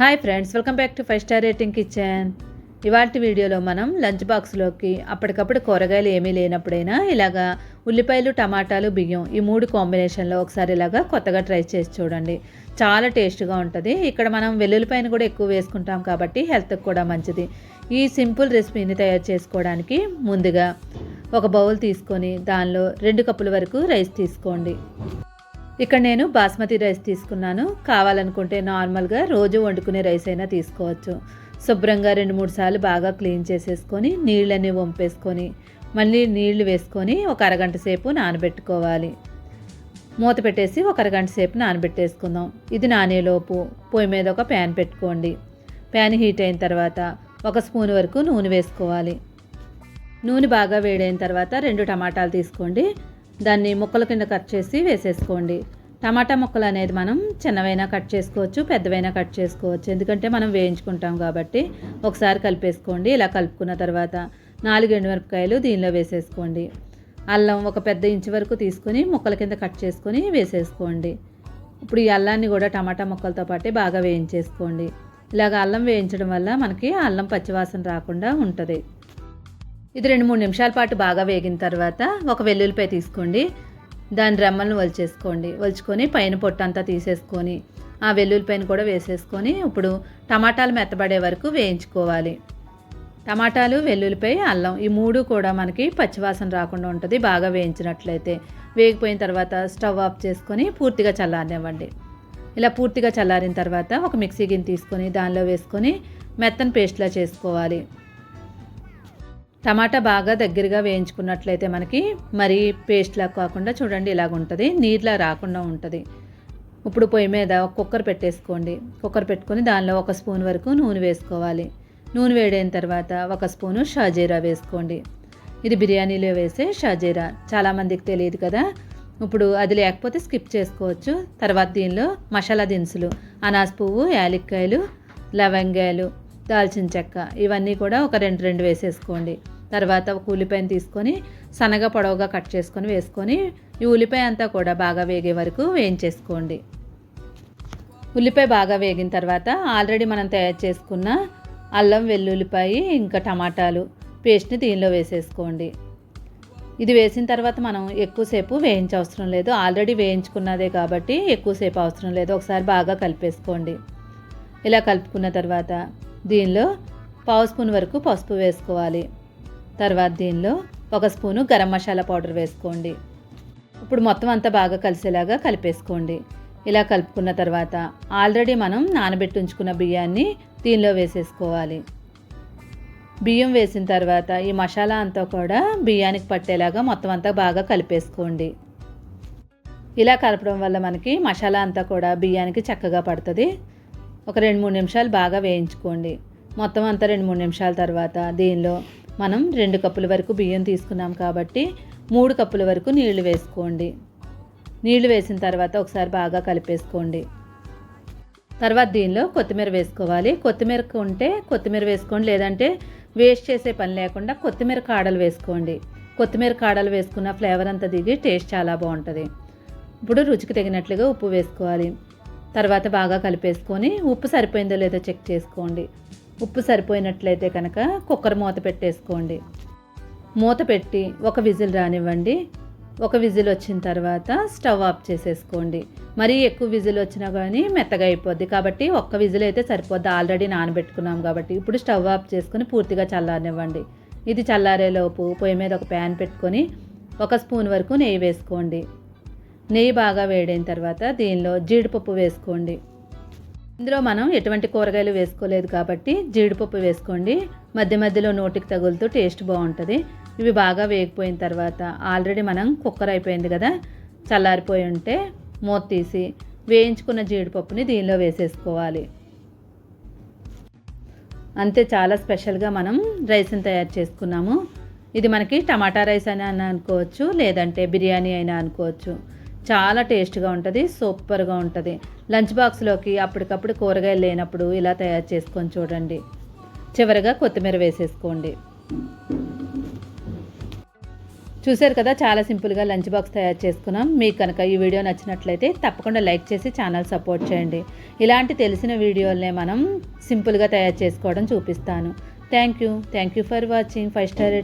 Hi friends welcome back to five star rating kitchen. ఇవాటి వీడియోలో మనం లంచ్ బాక్స్లోకి అప్పటికప్పుడు కూరగాయలు ఏమీ లేనప్పుడైనా ఇలాగా ఉల్లిపాయలు టమాటాలు బియ్యం ఈ మూడు కాంబినేషన్లో ఒకసారి ఇలాగా కొత్తగా ట్రై చేసి చూడండి. చాలా టేస్ట్గా ఉంటుంది. ఇక్కడ మనం వెల్లుల్లిపాయను కూడా ఎక్కువ వేసుకుంటాం కాబట్టి హెల్త్కి కూడా మంచిది. ఈ సింపుల్ రెసిపీని తయారు చేసుకోవడానికి ముందుగా ఒక బౌల్ తీసుకొని దానిలో రెండు కప్పుల వరకు రైస్ తీసుకోండి. ఇక్కడ నేను బాస్మతి రైస్ తీసుకున్నాను. కావాలనుకుంటే నార్మల్గా రోజు వండుకునే రైస్ అయినా తీసుకోవచ్చు. శుభ్రంగా రెండు మూడు సార్లు బాగా క్లీన్ చేసేసుకొని నీళ్ళన్నీ వంపేసుకొని మళ్ళీ నీళ్ళు వేసుకొని ఒక అరగంట సేపు నానబెట్టుకోవాలి. మూత పెట్టేసి ఒక అరగంట సేపు నానబెట్టేసుకుందాం. ఇది నానేలోపు పొయ్యి మీద ఒక ప్యాన్ పెట్టుకోండి. ప్యాన్ హీట్ అయిన తర్వాత ఒక స్పూన్ వరకు నూనె వేసుకోవాలి. నూనె బాగా వేడైన తర్వాత రెండు టమాటాలు తీసుకోండి. దాన్ని ముక్కల కింద కట్ చేసి వేసేసుకోండి. టమాటా ముక్కలు అనేది మనం చిన్నవైనా కట్ చేసుకోవచ్చు పెద్దవైనా కట్ చేసుకోవచ్చు. ఎందుకంటే మనం వేయించుకుంటాం కాబట్టి ఒకసారి కలిపేసుకోండి. ఇలా కలుపుకున్న తర్వాత నాలుగు ఎండుమిరపకాయలు దీనిలో వేసేసుకోండి. అల్లం ఒక పెద్ద ఇంచు వరకు తీసుకొని ముక్కల కింద కట్ చేసుకొని వేసేసుకోండి. ఇప్పుడు ఈ అల్లాన్ని కూడా టమాటా ముక్కలతో పాటే బాగా వేయించేసుకోండి. ఇలాగ అల్లం వేయించడం వల్ల మనకి అల్లం పచ్చివాసన రాకుండా ఉంటుంది. ఇది రెండు మూడు నిమిషాల పాటు బాగా వేగిన తర్వాత ఒక వెల్లుల్లిపాయ తీసుకోండి. దాని రెమ్మలను వలిచేసుకోండి వలుచుకొని పైన పొట్టు అంతా తీసేసుకొని ఆ వెల్లుల్లిపాయను కూడా వేసేసుకొని ఇప్పుడు టమాటాలు మెత్తబడే వరకు వేయించుకోవాలి. టమాటాలు వెల్లుల్లిపాయ అల్లం ఈ మూడు కూడా మనకి పచ్చివాసన రాకుండా ఉంటుంది బాగా వేయించినట్లయితే. వేగిపోయిన తర్వాత స్టవ్ ఆఫ్ చేసుకొని పూర్తిగా చల్లారనివ్వండి. ఇలా పూర్తిగా చల్లారిన తర్వాత ఒక మిక్సీ గిన్నె తీసుకొని దానిలో వేసుకొని మెత్తని పేస్ట్లా చేసుకోవాలి. టమాటా బాగా దగ్గరగా వేయించుకున్నట్లయితే మనకి మరి పేస్ట్లా కాకుండా చూడండి ఇలాగ ఉంటుంది. నీళ్ళ రాకుండా ఉంటుంది. ఇప్పుడు పొయ్యి మీద ఒక కుక్కర్ పెట్టేసుకోండి. కుక్కర్ పెట్టుకొని దానిలో ఒక స్పూన్ వరకు నూనె వేసుకోవాలి. నూనె వేడైన తర్వాత ఒక స్పూను షాజీరా వేసుకోండి. ఇది బిర్యానీలో వేసే షాజీరా. చాలామందికి తెలియదు కదా. ఇప్పుడు అది లేకపోతే స్కిప్ చేసుకోవచ్చు. తర్వాత దీనిలో మసాలా దినుసులు అనాస్ పువ్వు యాలక్కాయలు లవంగాయలు దాల్చిన చెక్క ఇవన్నీ కూడా ఒక రెండు రెండు వేసేసుకోండి. తర్వాత ఉల్లిపాయను తీసుకొని సన్నగా పొడవుగా కట్ చేసుకొని వేసుకొని ఈ ఉల్లిపాయ అంతా కూడా బాగా వేగే వరకు వేయించేసుకోండి. ఉల్లిపాయ బాగా వేగిన తర్వాత ఆల్రెడీ మనం తయారు చేసుకున్న అల్లం వెల్లుల్లిపాయ ఇంకా టమాటాలు పేస్ట్ని దీనిలో వేసేసుకోండి. ఇది వేసిన తర్వాత మనం ఎక్కువసేపు వేయించవసరం లేదు. ఆల్రెడీ వేయించుకున్నదే కాబట్టి ఎక్కువసేపు అవసరం లేదు. ఒకసారి బాగా కలిపేసుకోండి. ఇలా కలుపుకున్న తర్వాత దీనిలో పావు స్పూన్ వరకు పసుపు వేసుకోవాలి. తర్వాత దీనిలో ఒక స్పూను గరం మసాలా పౌడర్ వేసుకోండి. ఇప్పుడు మొత్తం అంతా బాగా కలిసేలాగా కలిపేసుకోండి. ఇలా కలుపుకున్న తర్వాత ఆల్రెడీ మనం నానబెట్టి ఉంచుకున్న బియ్యాన్ని దీనిలో వేసేసుకోవాలి. బియ్యం వేసిన తర్వాత ఈ మసాలా అంతా కూడా బియ్యానికి పట్టేలాగా మొత్తం అంతా బాగా కలిపేసుకోండి. ఇలా కలపడం వల్ల మనకి మసాలా అంతా కూడా బియ్యానికి చక్కగా పడుతుంది. ఒక రెండు మూడు నిమిషాలు బాగా వేయించుకోండి. మొత్తం అంతా రెండు మూడు నిమిషాల తర్వాత దీనిలో మనం రెండు కప్పుల వరకు బియ్యం తీసుకున్నాం కాబట్టి మూడు కప్పుల వరకు నీళ్ళు వేసుకోండి. నీళ్ళు వేసిన తర్వాత ఒకసారి బాగా కలిపేసుకోండి. తర్వాత దీనిలో కొత్తిమీర వేసుకోవాలి. కొత్తిమీర ఉంటే కొత్తిమీర వేసుకోండి. లేదంటే వేస్ట్ చేసే పని లేకుండా కొత్తిమీర కాడలు వేసుకోండి. కొత్తిమీర కాడలు వేసుకున్న ఫ్లేవర్ అంతా దిగి టేస్ట్ చాలా బాగుంటుంది. ఇప్పుడు రుచికి తగినట్లుగా ఉప్పు వేసుకోవాలి. తర్వాత బాగా కలిపేసుకొని ఉప్పు సరిపోయిందో లేదో చెక్ చేసుకోండి. ఉప్పు సరిపోయినట్లయితే కనుక కుక్కర్ మూత పెట్టేసుకోండి. మూత పెట్టి ఒక విజిల్ రానివ్వండి. ఒక విజిల్ వచ్చిన తర్వాత స్టవ్ ఆఫ్ చేసేసుకోండి. మరీ ఎక్కువ విజిల్ వచ్చినా కానీ మెత్తగా అయిపోద్ది. కాబట్టి ఒక్క విజిల్ అయితే సరిపోద్ది. ఆల్రెడీ నానబెట్టుకున్నాం కాబట్టి ఇప్పుడు స్టవ్ ఆఫ్ చేసుకుని పూర్తిగా చల్లారనివ్వండి. ఇది చల్లారేలోపు పొయ్యి మీద ఒక ప్యాన్ పెట్టుకొని ఒక స్పూన్ వరకు నెయ్యి వేసుకోండి. నెయ్యి బాగా వేడైన తర్వాత దీనిలో జీడిపప్పు వేసుకోండి. ఇందులో మనం ఎటువంటి కూరగాయలు వేసుకోలేదు కాబట్టి జీడిపప్పు వేసుకోండి. మధ్య మధ్యలో నోటికి తగులుతూ టేస్ట్ బాగుంటుంది. ఇవి బాగా వేగిపోయిన తర్వాత ఆల్రెడీ మనం కుక్కర్ అయిపోయింది కదా చల్లారిపోయి ఉంటే మూత తీసి వేయించుకున్న జీడిపప్పుని దీనిలో వేసేసుకోవాలి. అంతే చాలా స్పెషల్గా మనం రైస్ని తయారు చేసుకున్నాము. ఇది మనకి టమాటా రైస్ అని అనుకోవచ్చు లేదంటే బిర్యానీ అయినా అనుకోవచ్చు. చాలా టేస్ట్గా ఉంటుంది సూపర్గా ఉంటుంది. లంచ్ బాక్స్లోకి అప్పటికప్పుడు కూరగాయలు లేనప్పుడు ఇలా తయారు చేసుకొని చూడండి. చివరిగా కొత్తిమీర వేసేసుకోండి. చూశారు కదా చాలా సింపుల్గా లంచ్ బాక్స్ తయారు చేసుకున్నాం. మీకు కనుక ఈ వీడియో నచ్చినట్లయితే తప్పకుండా లైక్ చేసి ఛానల్ సపోర్ట్ చేయండి. ఇలాంటి తెలిసిన వీడియోలనే మనం సింపుల్గా తయారు చేసుకోవడం చూపిస్తాను. Thank you. Thank you for watching. Five star